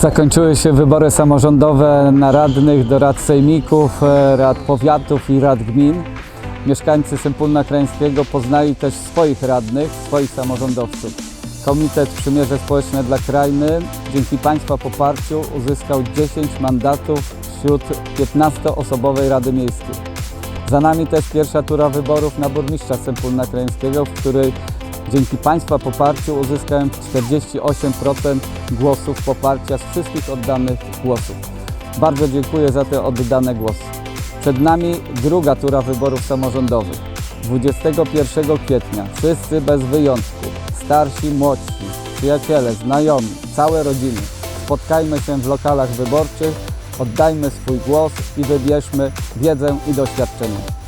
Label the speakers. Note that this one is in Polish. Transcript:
Speaker 1: Zakończyły się wybory samorządowe na radnych do rad sejmików, e, rad powiatów i rad gmin. Mieszkańcy Sępólna Krańskiego poznali też swoich radnych, swoich samorządowców. Komitet Przymierze Społeczne dla Krajny dzięki Państwa poparciu uzyskał 10 mandatów wśród 15-osobowej Rady Miejskiej. Za nami też pierwsza tura wyborów na burmistrza Sępólna Krańskiego, w której dzięki Państwa poparciu uzyskałem 48% głosów poparcia z wszystkich oddanych głosów. Bardzo dziękuję za te oddane głosy. Przed nami druga tura wyborów samorządowych. 21 kwietnia wszyscy bez wyjątku, starsi, młodsi, przyjaciele, znajomi, całe rodziny, spotkajmy się w lokalach wyborczych, oddajmy swój głos i wybierzmy wiedzę i doświadczenie.